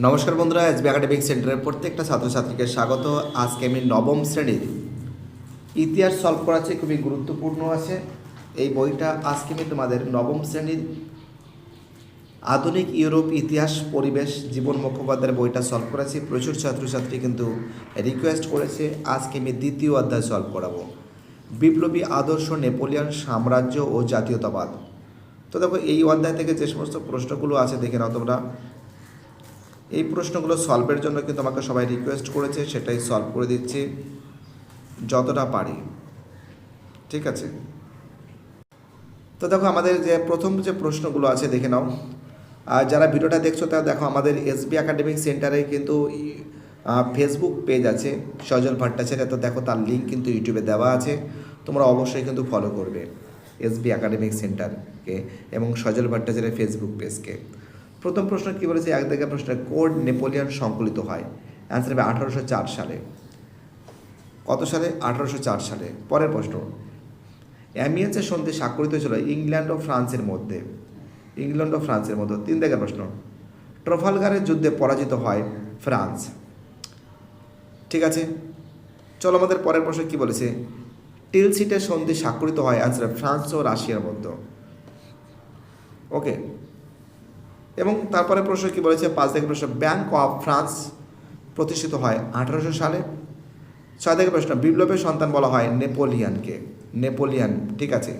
নমস্কার বন্ধুরা, SB academic সেন্টারের প্রত্যেকটা ছাত্রছাত্রীকে স্বাগত। আজকে আমি নবম শ্রেণির ইতিহাস সলভ করাচ্ছি, খুবই গুরুত্বপূর্ণ আছে। এই বইটা আজকে আমি তোমাদের নবম শ্রেণির আধুনিক ইউরোপ ইতিহাস পরিবেশ জীবন মুখোপাধ্যায়ের বইটা সলভ করেছি। প্রচুর ছাত্রছাত্রী কিন্তু রিকোয়েস্ট করেছে। আজকে আমি দ্বিতীয় অধ্যায় সলভ করাবো। বিপ্লবী আদর্শ, নেপোলিয়ান সাম্রাজ্য ও জাতীয়তাবাদ। তো দেখো, এই অধ্যায় থেকে যে সমস্ত প্রশ্নগুলো আছে, দেখে নাও তোমরা। এই প্রশ্নগুলো সলভের জন্য কিন্তু আমাকে সবাই রিকোয়েস্ট করেছে, সেটাই সলভ করে দিচ্ছি, যতটা পারি। ঠিক আছে? তো দেখো, আমাদের যে প্রথম যে প্রশ্নগুলো আছে, দেখে নাও। আর যারা ভিডিওটা দেখছ, তারা দেখো, আমাদের এসবি একাডেমিক সেন্টারে কিন্তু ফেসবুক পেজ আছে, সজল ভট্টাচার্য। তো দেখো, তার লিঙ্ক কিন্তু ইউটিউবে দেওয়া আছে। তোমরা অবশ্যই কিন্তু ফলো করবে এসবি একাডেমিক সেন্টারকে এবং সজল ভট্টাচার্যের ফেসবুক পেজকে প্রথম প্রশ্ন কী বলেছে? এক দেখে প্রশ্ন কোড নেপোলিয়ন সংকলিত হয়। অ্যান্সার হবে আঠারোশো চার সালে। কত সালে? আঠারোশো চার সালে। পরের প্রশ্ন। অ্যামিয়েন্সের সন্ধি স্বাক্ষরিত ছিল ইংল্যান্ড ও ফ্রান্সের মধ্যে। ইংল্যান্ড ও ফ্রান্সের মধ্যে। তিন দেখে প্রশ্ন। ট্রফালগারের যুদ্ধে পরাজিত হয় ফ্রান্স। ঠিক আছে? চলো আমাদের পরের প্রশ্ন কি বলেছে? টিলসিটের সন্ধি স্বাক্ষরিত হয়। অ্যান্সার ফ্রান্স ও রাশিয়ার মধ্যে। ওকে এবং তারপরে প্রশ্ন কি বলেছে? পাঁচ থেকে প্রশ্ন ব্যাংক অফ ফ্রান্স প্রতিষ্ঠিত হয় আঠারোশো সালে। ছয় থেকে প্রশ্ন বিপ্লবের সন্তান বলা হয় নেপোলিয়ানকে। নেপোলিয়ান, ঠিক আছে?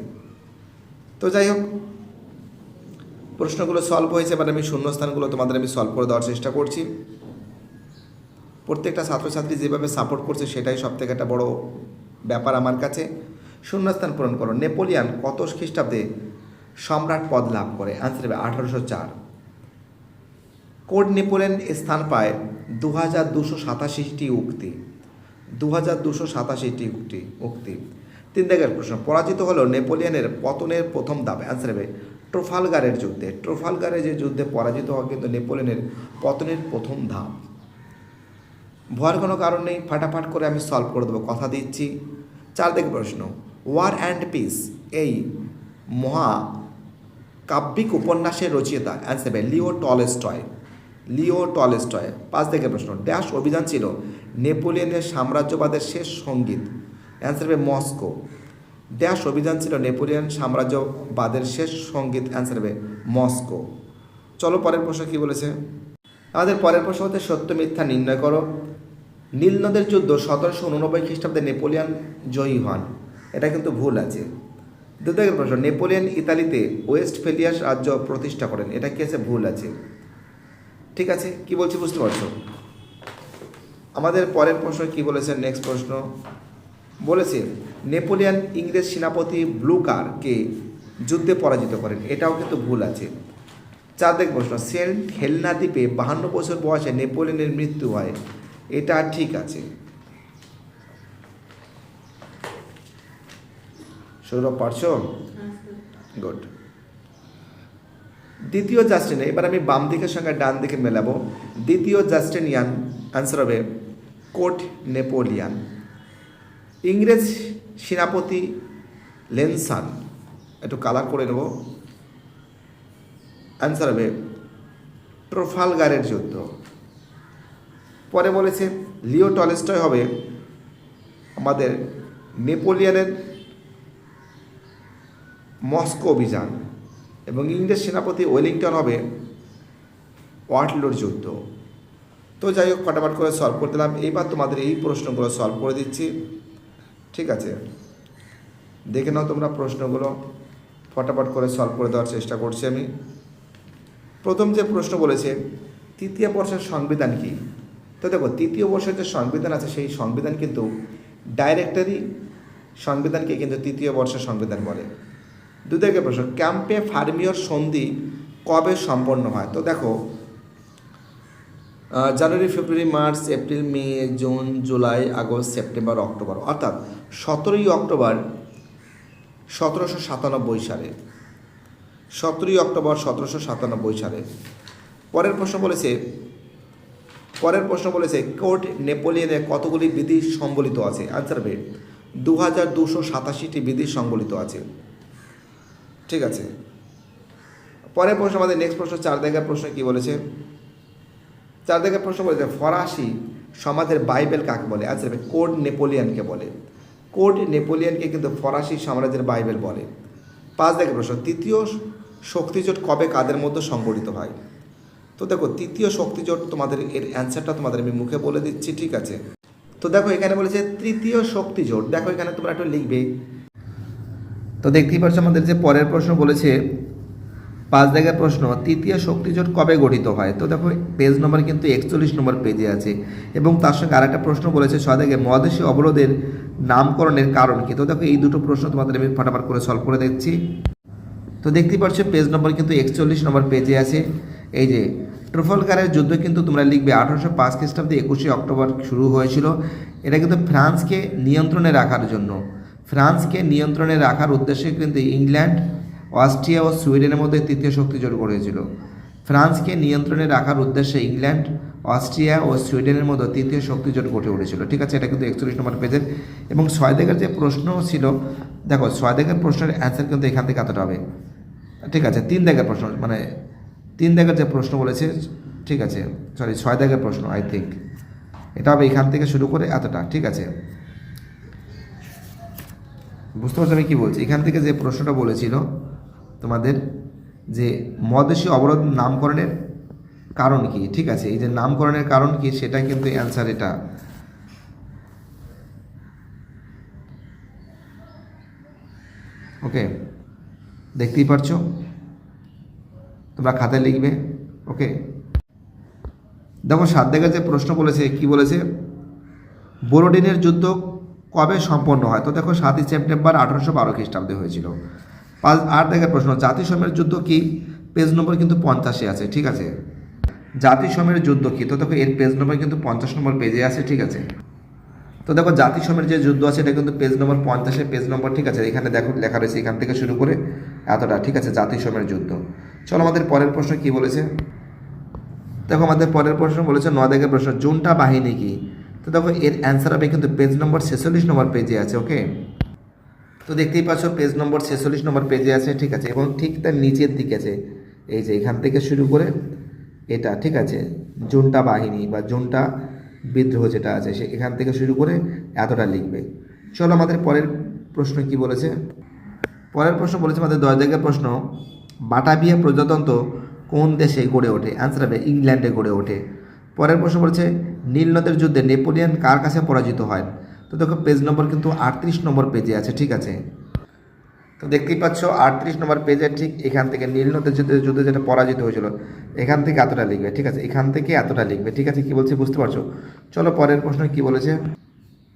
তো যাই হোক, প্রশ্নগুলো সলভ হয়েছে এবার আমি শূন্যস্থানগুলো তোমাদের আমি সলভ করে দেওয়ার চেষ্টা করছি। প্রত্যেকটা ছাত্রছাত্রী যেভাবে সাপোর্ট করছে, সেটাই সব থেকে একটা বড় ব্যাপার আমার কাছে। শূন্যস্থান পূরণ করো। নেপোলিয়ান কত খ্রিস্টাব্দে সম্রাট পদ লাভ করে? আনসার হবে আঠারোশো চার। কোড নেপোলিয়ন স্থান পায় দু হাজার দুশো সাতাশিটি উক্তি। দু হাজার দুশো সাতাশিটি উক্তি উক্তি। তিন দাগের প্রশ্ন, পরাজিত হলো নেপোলিয়নের পতনের প্রথম ধাপ। অ্যান্সার হবে, ট্রোফালগারের যুদ্ধে। ট্রোফালগারের যে যুদ্ধে পরাজিত হওয়া কিন্তু নেপোলিয়নের পতনের প্রথম ধাপ। ভয়ের কোনো কারণ নেই, ফাটাফাট করে আমি সলভ করে দেবো, কথা দিচ্ছি। চার দিকে প্রশ্ন ওয়ার অ্যান্ড পিস এই মহা কাব্যিক উপন্যাসের রচয়িতা answer Leo Tolstoy. Leo Tolstoy, পাঁচ থেকে প্রশ্ন। ড্যাশ অভিযান ছিল নেপোলিয়নের সাম্রাজ্যবাদের শেষ সংগীত। অ্যান্সার হবে মস্কো। ড্যাশ অভিযান ছিল নেপোলিয়ন সাম্রাজ্যবাদের শেষ সংগীত। অ্যান্সার হবে মস্কো। চলো পরের প্রশ্ন কী বলেছে? আমাদের পরের প্রশ্ন হতে সত্য, মিথ্যা নির্ণয় করো। নীল নদের যুদ্ধ সতেরোশো উননব্বই খ্রিস্টাব্দে নেপোলিয়ন জয়ী হন। এটা কিন্তু ভুল আছে। দ্বিতীয় প্রশ্ন, নেপোলিয়ন ইতালিতে ওয়েস্ট ফেলিয়াস রাজ্য প্রতিষ্ঠা করেন। এটা কি আছে? ভুল আছে। ঠিক আছে? কি বলছি বুঝতে পারছ? আমাদের পরের প্রশ্ন কি বলেছেন নেক্সট প্রশ্ন। বলেছে নেপোলিয়ান ইংরেজ সেনাপতি ব্লুকারকে যুদ্ধে পরাজিত করেন? এটাও কিন্তু ভুল আছে। চার দেখ প্রশ্ন সেন্ট হেলনা দ্বীপে বাহান্ন বছর বয়সে নেপোলিয়নের মৃত্যু হয় এটা ঠিক আছে। সৌরভ পারছ? গুড দ্বিতীয় জাস্টিন, এবার আমি বাম দিকের সঙ্গে ডান দিকে মেলাবো। দ্বিতীয় জাস্টিনিয়ান অ্যান্সার হবে কোট নেপোলিয়ান। ইংরেজ সেনাপতি লেনসান, একটু কালার করে নেব। অ্যান্সার হবে ট্রোফালগারের যুদ্ধ। পরে বলেছে, লিও টলেস্টয় হবে আমাদের নেপোলিয়ানের মস্কো অভিযান। এবং ইংরেজ সেনাপতি ওয়েলিংটন হবে ওয়াটলোর যুদ্ধ। তো যাই হোক, ফটাফট করে সলভ করে দিলাম। এইবার তোমাদের এই প্রশ্নগুলো সলভ করে দিচ্ছি। ঠিক আছে? দেখে নাও তোমরা প্রশ্নগুলো। ফটাফট করে সলভ করে দেওয়ার চেষ্টা করছি আমি। প্রথম যে প্রশ্ন বলেছে, তৃতীয় বর্ষের সংবিধান কি? তো দেখো, তৃতীয় বর্ষের যে সংবিধান আছে, সেই সংবিধান কিন্তু ডাইরেক্টরি সংবিধানকে কিন্তু তৃতীয় বর্ষের সংবিধান বলে। দু থেকে প্রশ্ন, ক্যাম্পে ফার্মিয়র সন্ধি কবে সম্পন্ন হয়? তো দেখো January, February, March, April, May, June, July, August, September, October. অর্থাৎ সতেরোই অক্টোবর সতেরোশো সাতানব্বই সালে। সতেরোই অক্টোবর সতেরোশো সাতানব্বই সালে। পরের প্রশ্ন বলেছে, পরের প্রশ্ন বলেছে, কোর্ট নেপোলিয়নের কতগুলি বিধি সম্বলিত আছে? আনসার হবে দু হাজার দুশো সাতাশিটি বিধি সম্বলিত আছে। ঠিক আছে। পরের প্রশ্ন, আমাদের নেক্সট প্রশ্ন চার জায়গার প্রশ্ন কি বলেছে? চার দিকে প্রশ্ন বলেছে, ফরাসি সমাজের বাইবেল কাকে বলে? আচ্ছা কোড নেপোলিয়ানকে বলে। কোড নেপোলিয়ানকে কিন্তু ফরাসি সাম্রাজ্যের বাইবেল বলে। পাঁচ দেখে প্রশ্ন, তৃতীয় শক্তিজোট কবে কাদের মধ্যে সংগঠিত হয়? তো দেখো, তৃতীয় শক্তিজোট তোমাদের, এর অ্যান্সারটা তোমাদের আমি মুখে বলে দিচ্ছি, ঠিক আছে? তো দেখো, এখানে বলেছে, তৃতীয় শক্তিজোট, দেখো এখানে তোমরা একটু লিখবে। তো দেখতেই পাচ্ছ আমাদের যে পরের প্রশ্ন বলেছে, পাঁচ জায়গার প্রশ্ন, তৃতীয় শক্তিজোট কবে গঠিত হয়? তো দেখো পেজ নম্বর কিন্তু একচল্লিশ নম্বর পেজে আছে। এবং তার সঙ্গে আরেকটা প্রশ্ন বলেছে, ছয় মহাদেশীয় অবরোধের নামকরণের কারণ কি? তো দেখো, এই দুটো প্রশ্ন তোমাদের আমি ফটাফট করে সলভ করে দেখছি। তো দেখতেই পাচ্ছ পেজ নম্বর কিন্তু একচল্লিশ নম্বর পেজে আছে। এই যে, ট্রফলকারের যুদ্ধ কিন্তু তোমরা লিখবে আঠারোশো পাঁচ খ্রিস্টাব্দে একুশে অক্টোবর শুরু হয়েছিল। এটা কিন্তু ফ্রান্সকে নিয়ন্ত্রণে রাখার জন্য। ফ্রান্সকে নিয়ন্ত্রণে রাখার উদ্দেশ্যে কিন্তু ইংল্যান্ড, অস্ট্রিয়া ও সুইডেনের মধ্যে তৃতীয় শক্তি জোট গড়েছিল। ফ্রান্সকে নিয়ন্ত্রণে রাখার উদ্দেশ্যে ইংল্যান্ড, অস্ট্রিয়া ও সুইডেনের মধ্যে তৃতীয় শক্তি জোট গড়ে উঠেছিল। ঠিক আছে, এটা কিন্তু একচল্লিশ নম্বর পেজের। এবং ছয় দিকের যে প্রশ্ন ছিল, দেখো ছয় দিকের প্রশ্নের অ্যান্সার কিন্তু এখান থেকে এতটা হবে। ঠিক আছে, তিন দাগের প্রশ্ন মানে তিন দাগের যে প্রশ্ন বলেছে, ঠিক আছে সরি ছয় দাগের প্রশ্ন আই থিঙ্ক এটা হবে এখান থেকে শুরু করে এতটা, ঠিক আছে। বুঝতে পারছ আমি কী বলছি? এখান থেকে যে প্রশ্নটা বলেছিল তোমাদের যে মহাদেশীয় অবরোধ নামকরণের কারণ কি? ঠিক আছে, এই যে নামকরণের কারণ কি সেটা কিন্তু অ্যান্সার এটা। ওকে দেখতেই পারছ? তোমরা খাতায় লিখবে ওকে দেখো সাত দেখা যে প্রশ্ন বলেছে, কি বলেছে? বোরোডিনের যুদ্ধ কবে সম্পন্ন হয়? তো দেখো সাতই সেপ্টেম্বর আঠারোশো বারো খ্রিস্টাব্দে হয়েছিল। পাঁচ আট দেখার প্রশ্ন, জাতিসংঘের যুদ্ধ কি? পেজ নম্বর কিন্তু পঞ্চাশে আছে, ঠিক আছে? জাতিসংঘের যুদ্ধ কি? তো দেখো এর পেজ নম্বর কিন্তু পঞ্চাশ নম্বর পেজে আছে, ঠিক আছে? তো দেখো জাতিসংঘের যে যুদ্ধ আছে, এটা কিন্তু পেজ নম্বর পঞ্চাশে পেজ নম্বর ঠিক আছে? এখানে দেখো লেখা রয়েছে, এখান থেকে শুরু করে এতটা, ঠিক আছে? জাতিসংঘের যুদ্ধ। চলো আমাদের পরের প্রশ্ন কি বলেছে? দেখো আমাদের পরের প্রশ্ন বলেছে ন দেখের প্রশ্ন, জুনটা বাহিনী কি? তো দেখো, এর অ্যান্সার হবে কিন্তু পেজ নম্বর ছেচল্লিশ নম্বর পেজে আছে ওকে তো দেখতেই পাচ্ছ পেজ নম্বর ছেচল্লিশ নম্বর পেজে আছে, ঠিক আছে? এবং ঠিক তার নিচের দিকে আছে, এই যে এখান থেকে শুরু করে এটা, ঠিক আছে? জুনটা বাহিনী বা জুনটা বিদ্রোহ যেটা আছে, সে এখান থেকে শুরু করে এতটা লিখবে। চলো, আমাদের পরের প্রশ্ন কি বলেছে? পরের প্রশ্ন বলেছে আমাদের দশ জায়গার প্রশ্ন, বাটাবিয়া প্রজাতন্ত্র কোন দেশে গড়ে ওঠে? অ্যান্সার হবে, ইংল্যান্ডে গড়ে ওঠে। পরের প্রশ্ন বলেছে, নীল নদের যুদ্ধে নেপোলিয়ান কার কাছে পরাজিত হয়? তো দেখো পেজ নম্বর কিন্তু আটত্রিশ নম্বর পেজে আছে, ঠিক আছে? তো দেখতেই পাচ্ছ, আটত্রিশ নম্বর পেজে ঠিক এখান থেকে নীল নদের যুদ্ধে যুদ্ধে যেটা পরাজিত হয়েছিল, এখান থেকে এতটা লিখবে, ঠিক আছে? এখান থেকে এতটা লিখবে, ঠিক আছে? কি বলছে বুঝতে পারছ? চলো পরের প্রশ্ন কি বলেছে?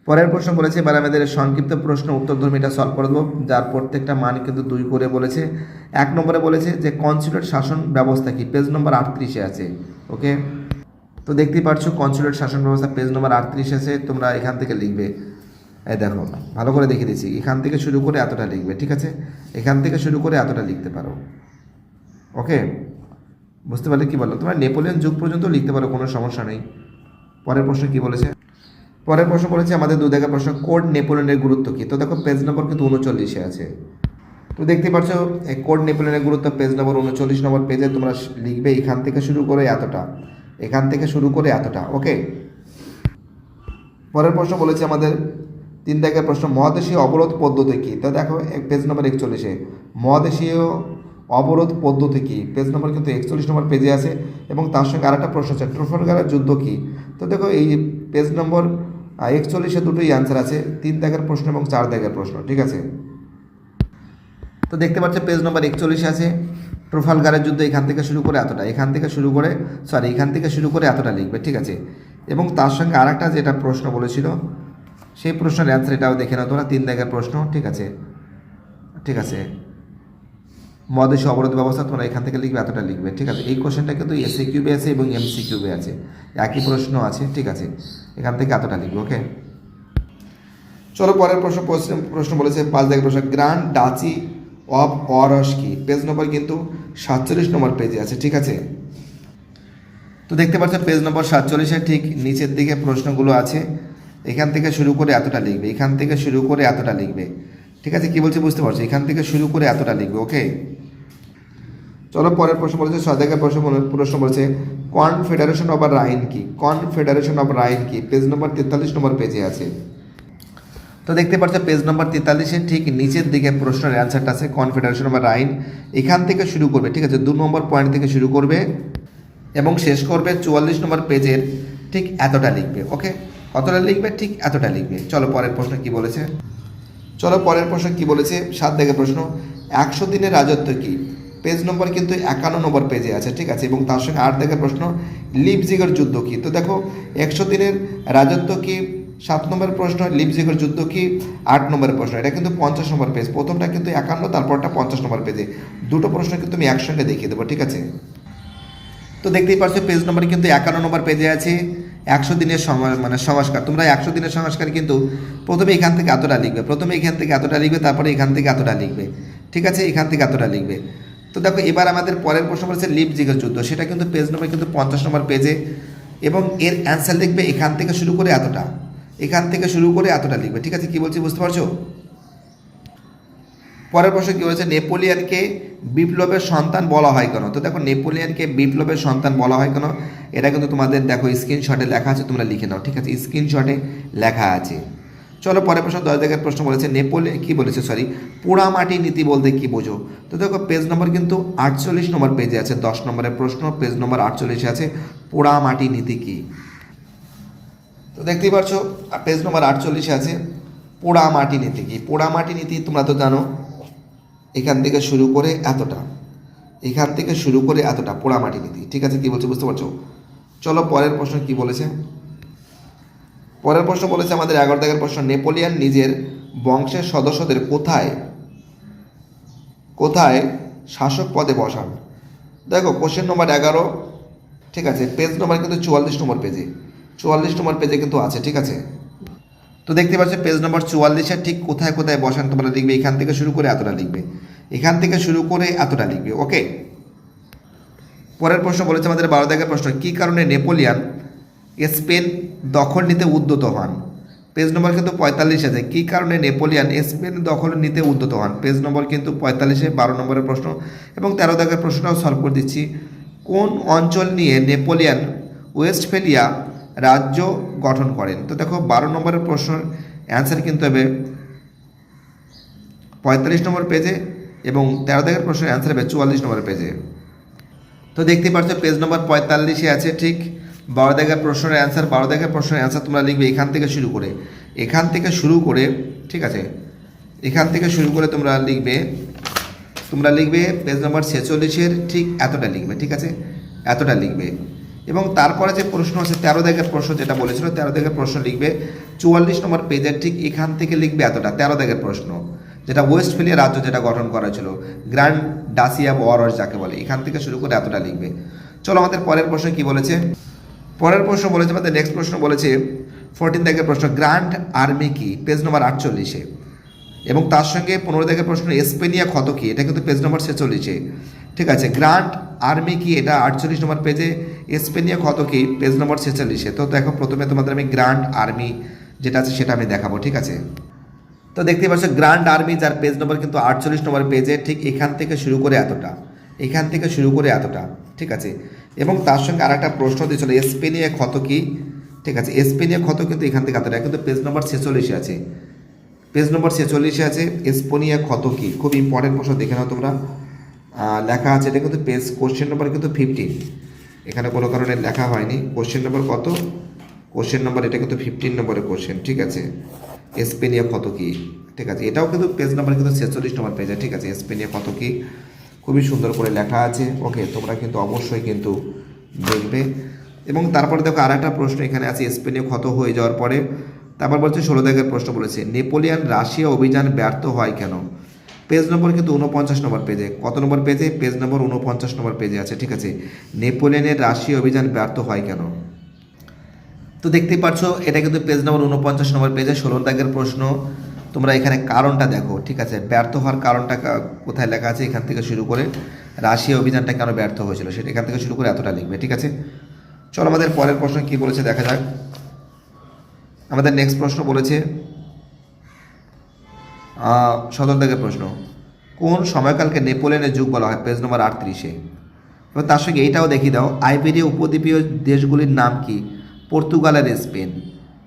পরের প্রশ্ন বলেছে এবার আমাদের সংক্ষিপ্ত প্রশ্ন উত্তর উত্তরধর্মীটা সলভ করে দেবো, যার প্রত্যেকটা মান কিন্তু দুই করে বলেছে। এক নম্বরে বলেছে যে কনসুলেট শাসন ব্যবস্থা কি? পেজ নম্বর আটত্রিশে আছে ওকে তো দেখতেই পাচ্ছ কনসুলেট শাসন ব্যবস্থা পেজ নম্বর আটত্রিশ আছে, তোমরা এখান থেকে লিখবে। এই দেখো, ভালো করে দেখিয়ে দিচ্ছি, এখান থেকে শুরু করে এতটা লিখবে, ঠিক আছে? এখান থেকে শুরু করে এতটা লিখতে পারো। ওকে? বুঝতে পারলে কি বলো? তোমরা নেপোলিয়ন যুগ পর্যন্ত লিখতে পারো, কোনো সমস্যা নেই। পরের প্রশ্ন কি বলেছে? পরের প্রশ্ন বলেছে, আমাদের দু দেখা প্রশ্ন, কোড নেপোলিয়নের গুরুত্ব কী? তো দেখো পেজ নম্বর কিন্তু উনচল্লিশে আছে। তো দেখতে পাচ্ছ কোড নেপোলিয়নের গুরুত্ব পেজ নম্বর উনচল্লিশ নম্বর পেজে তোমরা লিখবে, এখান থেকে শুরু করে এতটা। এখান থেকে শুরু করে এতটা ওকে পরের প্রশ্ন বলেছে আমাদের, তিন দাগের প্রশ্ন, মহাদেশীয় অবরোধ পদ্ধতি কী? তো দেখো পেজ নম্বর একচল্লিশে। মহাদেশীয় অবরোধ পদ্ধতি কী? পেজ নম্বর কিন্তু একচল্লিশ নম্বর পেজে আছে, এবং তার সঙ্গে আরেকটা প্রশ্ন আছে ট্রফলগারের যুদ্ধ কী? তো দেখো, এই পেজ নম্বর একচল্লিশে দুটোই অ্যান্সার আছে, তিন দাগের প্রশ্ন এবং চার দাগের প্রশ্ন, ঠিক আছে? তো দেখতে পাচ্ছ পেজ নম্বর একচল্লিশে আছে ট্রোফালগারের যুদ্ধ এখান থেকে শুরু করে এতটা, এখান থেকে শুরু করে সরি এখান থেকে শুরু করে এতটা লিখবে, ঠিক আছে? এবং তার সঙ্গে আরেকটা যেটা প্রশ্ন বলেছিল, সেই প্রশ্নের অ্যান্সার এটাও দেখে নাও তোমরা, তিন দাগের প্রশ্ন, ঠিক আছে? ঠিক আছে? মহাদেশীয় অবরোধ ব্যবস্থা তোমরা এখান থেকে লিখবে, এতটা লিখবে, ঠিক আছে? এই কোশ্চেনটা কিন্তু এসএ কিউবে আছে এবং এমসি কিউবে আছে। একই প্রশ্ন আছে, ঠিক আছে? এখান থেকে এতটা লিখবে ওকে চলো পরের প্রশ্ন, প্রশ্ন- প্রশ্ন বলেছে, পাঁচ দাগের প্রশ্ন গ্র্যান্ড ডাচি অফ অরস কি? পেজ নম্বর কিন্তু সাতচল্লিশ নম্বর পেজে আছে, ঠিক আছে? তো দেখতে পাচ্ছ পেজ নম্বর সাতচল্লিশে ঠিক নিচের দিকে প্রশ্নগুলো আছে। এখান থেকে শুরু করে এতটা লিখবে, এখান থেকে শুরু করে এতটা লিখবে। ঠিক আছে, কি বলছে বুঝতে পারছ? এখান থেকে শুরু করে এতটা লিখবে ওকে চলো পরের প্রশ্ন বলেছে দাগের প্রশ্ন প্রশ্ন বলেছে, কনফেডারেশন অফ রাইন কি? কনফেডারেশন অফ রাইন কি? পেজ নম্বর তেতাল্লিশ নম্বর পেজে আছে। তো দেখতে পাচ্ছ পেজ নম্বর তেতাল্লিশের ঠিক নিচের দিকে প্রশ্নের অ্যান্সারটা আছে কনফেডারেশন অফ রাইন এখান থেকে শুরু করবে, ঠিক আছে? দু নম্বর পয়েন্ট থেকে শুরু করবে এবং শেষ করবে চুয়াল্লিশ নম্বর পেজের ঠিক এতটা লিখবে ওকে কতটা লিখবে? ঠিক এতটা লিখবে। চলো, পরের প্রশ্ন কি বলেছে? চলো, পরের প্রশ্ন কি বলেছে? সাত দেখে প্রশ্ন। একশো দিনের রাজত্ব কি? পেজ নম্বর কিন্তু একান্ন নম্বর পেজে আছে, ঠিক আছে? এবং তার সঙ্গে আট দেখে প্রশ্ন লিপজিগের যুদ্ধ কি? তো দেখো, একশো দিনের রাজত্ব কি সাত নম্বর প্রশ্ন লিপজিগের যুদ্ধ কি? আট নম্বরের প্রশ্ন। এটা কিন্তু পঞ্চাশ নম্বর পেজ প্রথমটা কিন্তু একান্ন, তারপরটা পঞ্চাশ নম্বর পেজে দুটো প্রশ্ন কিন্তু আমি একসঙ্গে দেখিয়ে দেবো, ঠিক আছে? তো দেখতেই পাচ্ছ পেজ নম্বর কিন্তু একান্ন নম্বর পেজে আছে। একশো দিনের মানে সংস্কার। তোমরা একশো দিনের সংস্কার কিন্তু প্রথমে এখান থেকে এতটা লিখবে। প্রথমে এখান থেকে এতটা লিখবে, তারপরে এখান থেকে এতটা লিখবে। ঠিক আছে? এখান থেকে এতটা লিখবে। তো দেখো, এবার আমাদের পরের প্রশ্ন বলেছে লিপ জিগের যুদ্ধ। সেটা কিন্তু পেজ নম্বর কিন্তু পঞ্চাশ নম্বর পেজে এবং এর অ্যান্সার লিখবে এখান থেকে শুরু করে এতটা। এখান থেকে শুরু করে এতটা লিখবে, ঠিক আছে? কি বলছি বুঝতে পারছ? পরের প্রশ্ন কি বলেছে? নেপোলিয়ানকে বিপ্লবের সন্তান বলা হয় কেন? তো দেখো, নেপোলিয়ানকে বিপ্লবের সন্তান বলা হয় কেন? এটা কিন্তু তোমাদের দেখো স্ক্রিনশটে লেখা আছে, তোমরা লিখে নাও, ঠিক আছে? স্ক্রিনশটে লেখা আছে। চলো, পরের প্রশ্ন, দশ জায়গার প্রশ্ন বলেছে নেপোলি কি বলেছে? সরি পোড়ামাটি নীতি বলতে কি বোঝো? তো দেখো পেজ নম্বর কিন্তু আটচল্লিশ নম্বর পেজে আছে, দশ নম্বরের প্রশ্ন পেজ নম্বর আটচল্লিশে আছে, পোড়ামাটি নীতি কি? তো দেখতেই পাচ্ছ পেজ নম্বর আটচল্লিশে আছে পোড়ামাটি নীতি কি? পোড়ামাটি নীতি তোমরা তো জানো, এখান থেকে শুরু করে এতটা, এখান থেকে শুরু করে এতটা পোড়ামাটি নীতি, ঠিক আছে, কি বলছে বুঝতে পারছ? চলো পরের প্রশ্ন কি বলেছে? পরের প্রশ্ন বলেছে আমাদের এগারো দাগের প্রশ্ন, নেপোলিয়ান নিজের বংশের সদস্যদের কোথায় কোথায় শাসক পদে বসান? দেখো কোশ্চেন নম্বর এগারো, ঠিক আছে পেজ নম্বর কিন্তু চুয়াল্লিশ নম্বর পেজে চুয়াল্লিশ নম্বর পেজে কিন্তু আছে, ঠিক আছে? তো দেখতে পাচ্ছ পেজ নম্বর চুয়াল্লিশের ঠিক কোথায় কোথায় বসান তোমরা লিখবে, এখান থেকে শুরু করে এতটা লিখবে। এখান থেকে শুরু করে এতটা লিখবে ওকে পরের প্রশ্ন বলেছে আমাদের বারো দাগের প্রশ্ন, কী কারণে নেপোলিয়ান স্পেন দখল নিতে উদ্যত হন? পেজ নম্বর কিন্তু পঁয়তাল্লিশ আছে, কী কারণে নেপোলিয়ান স্পেন দখল নিতে উদ্যত হন? পেজ নম্বর কিন্তু পঁয়তাল্লিশে, বারো নম্বরের প্রশ্ন, এবং তেরো দাগের প্রশ্নটাও সলভ করে দিচ্ছি। কোন অঞ্চল নিয়ে নেপোলিয়ান ওয়েস্টফেলিয়া রাজ্য গঠন করেন। তো দেখো, বারো নম্বরের প্রশ্নের অ্যান্সার কিন্তু হবে পঁয়তাল্লিশ নম্বর পেজে এবং তেরো দাগের প্রশ্নের অ্যান্সার হবে চুয়াল্লিশ নম্বর পেজে তো দেখতে পাচ্ছ পেজ নম্বর পঁয়তাল্লিশে আছে ঠিক বারো দাগের প্রশ্নের অ্যান্সার বারো দাগের প্রশ্নের অ্যান্সার তোমরা লিখবে এখান থেকে শুরু করে। এখান থেকে শুরু করে, ঠিক আছে? এখান থেকে শুরু করে তোমরা লিখবে তোমরা লিখবে পেজ নম্বর ছেচল্লিশের ঠিক এতটা লিখবে, ঠিক আছে? এতটা লিখবে। এবং তারপরে যে প্রশ্ন আছে, তেরো দাগের প্রশ্ন যেটা বলেছিল, তেরো দাগের প্রশ্ন লিখবে, চুয়াল্লিশ নম্বর পেজের ঠিক এখান থেকে লিখবে এতটা, তেরো দাগের প্রশ্ন, যেটা ওয়েস্টফেলিয়া রাজ্য যেটা গঠন করা ছিল গ্র্যান্ড ডাসিয়া ওয়ারস যাকে বলে, এখান থেকে শুরু করে এতটা লিখবে। চলো আমাদের পরের প্রশ্ন কি বলেছে? পরের প্রশ্ন বলেছে, আমাদের নেক্সট প্রশ্ন বলেছে ফোরটিন দাগের প্রশ্ন গ্র্যান্ড আর্মি কি? পেজ নম্বর আটচল্লিশে। এবং তার সঙ্গে পনেরো দাগের প্রশ্ন স্পেনিয়া ক্ষত কি? এটা কিন্তু পেজ নম্বর ছেচল্লিশে। ঠিক আছে গ্র্যান্ড আর্মি কি এটা আটচল্লিশ নম্বর পেজে স্পেনিয়া ক্ষত কি? পেজ নম্বর ছেচল্লিশে তো দেখো, প্রথমে তোমাদের আমি গ্র্যান্ড আর্মি যেটা আছে সেটা আমি দেখাবো, ঠিক আছে? তো দেখতে পাচ্ছ, গ্র্যান্ড আর্মি যার পেজ নম্বর কিন্তু আটচল্লিশ নম্বর পেজে ঠিক এখান থেকে শুরু করে এতটা, এখান থেকে শুরু করে এতটা, ঠিক আছে? এবং তার সঙ্গে আর একটা প্রশ্ন দিয়েছিল স্পেনিয়া ক্ষত কি? ঠিক আছে স্পেনিয়া ক্ষত কিন্তু এখান থেকে এতটা, কিন্তু পেজ নম্বর ছেচল্লিশে আছে। পেজ নম্বর ছেচল্লিশে আছে, এসপোনিয়া ক্ষত কি? খুব ইম্পর্টেন্ট প্রশ্ন দেখে নাও তোমরা। লেখা আছে, এটা কিন্তু পেজ কোশ্চেন নম্বর কিন্তু ফিফটিন এখানে কোনো কারণে লেখা হয়নি। কোশ্চেন নম্বর কত? কোশ্চেন নম্বর এটা কিন্তু ফিফটিন নম্বরের কোশ্চেন ঠিক আছে? স্পেনিয়া কত কি? ঠিক আছে, এটাও কিন্তু পেজ নম্বর কিন্তু ছেচল্লিশ নম্বর পেজে ঠিক আছে? এসপেনিয়া কত কি? খুবই সুন্দর করে লেখা আছে। ওকে তোমরা কিন্তু অবশ্যই কিন্তু দেখবে। এবং তারপরে দেখো আর একটা প্রশ্ন এখানে আছে স্পেনীয় ক্ষত হয়ে যাওয়ার পরে? তারপর বলছে, ষোলো দাগের প্রশ্ন বলেছে, নেপোলিয়ান রাশিয়া অভিযান ব্যর্থ হয় কেন? পেজ নম্বর কিন্তু উনপঞ্চাশ নম্বর পেজে কত নম্বর পেজে পেজ নম্বর উনপঞ্চাশ নম্বর পেজে আছে, ঠিক আছে? নেপোলিয়নের রাশিয়া অভিযান ব্যর্থ হয় কেন? তো দেখতেই পাচ্ছ, এটা কিন্তু পেজ নম্বর উনপঞ্চাশ নম্বর পেজে ষোলো দাগের প্রশ্ন, তোমরা এখানে কারণটা দেখো, ঠিক আছে? ব্যর্থ হওয়ার কারণটা কোথায় লেখা আছে? এখান থেকে শুরু করে রাশিয়া অভিযানটা কেন ব্যর্থ হয়েছিল? সেটা এখান থেকে শুরু করে এতটা লিখবে, ঠিক আছে? চলো আমাদের পরের প্রশ্ন কি বলেছে দেখা যাক। আমাদের নেক্সট প্রশ্ন বলেছে সদর দাগের প্রশ্ন, কোন সময়কালকে নেপোলিয়নের যুগ বলা হয়? পেজ নম্বর আটত্রিশে। এবার তার সঙ্গে এইটাও দেখিয়ে দাও, আইবেরীয় উপদ্বীপীয় দেশগুলির নাম কি? পর্তুগাল আর স্পেন।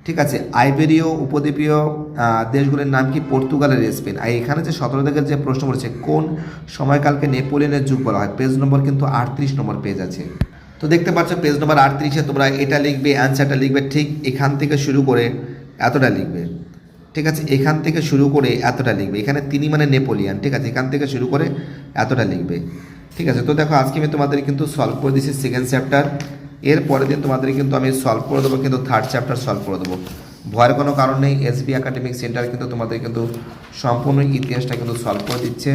ঠিক আছে, আইবেরীয় উপদ্বীপীয় দেশগুলির নাম কি? পর্তুগাল আর স্পেন। আর এখানে যে সতেরো থেকে যে প্রশ্ন করেছে কোন সময়কালকে নেপোলিয়নের যুগ বলা হয়? পেজ নম্বর কিন্তু আটত্রিশ নম্বর পেজ আছে। তো দেখতে পাচ্ছ, পেজ নম্বর আটত্রিশে তোমরা এটা লিখবে অ্যান্সারটা লিখবে, ঠিক এখান থেকে শুরু করে এতটা লিখবে। ঠিক আছে, এখান থেকে শুরু করে এতটা লিখবে। এখানে তিনি মানে নেপোলিয়ান, ঠিক আছে, এখান থেকে শুরু করে এতটা লিখবে। ঠিক আছে, তো দেখো, আজকে আমি তোমাদের কিন্তু সলভ করে দিচ্ছি সেকেন্ড চ্যাপ্টার এর পরের দিন তোমাদের কিন্তু আমি সলভ করে দেবো, কিন্তু থার্ড চ্যাপ্টার সলভ করে দেবো। ভয়ের কোনো কারণ নেই এসবি একাডেমিক সেন্টার কিন্তু তোমাদের কিন্তু সম্পূর্ণ ইতিহাসটা কিন্তু সলভ করে দিচ্ছে।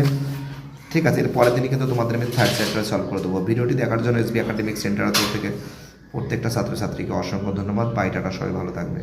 ঠিক আছে, এর পরের দিনই কিন্তু তোমাদের আমি থার্ড চ্যাপ্টার সলভ করে দেবো। ভিডিওটি দেখার জন্য এসবি একাডেমিক সেন্টার থেকে প্রত্যেকটা ছাত্রছাত্রীকে অসংখ্য ধন্যবাদ। বাই, টাটা, সবাই ভালো থাকবে।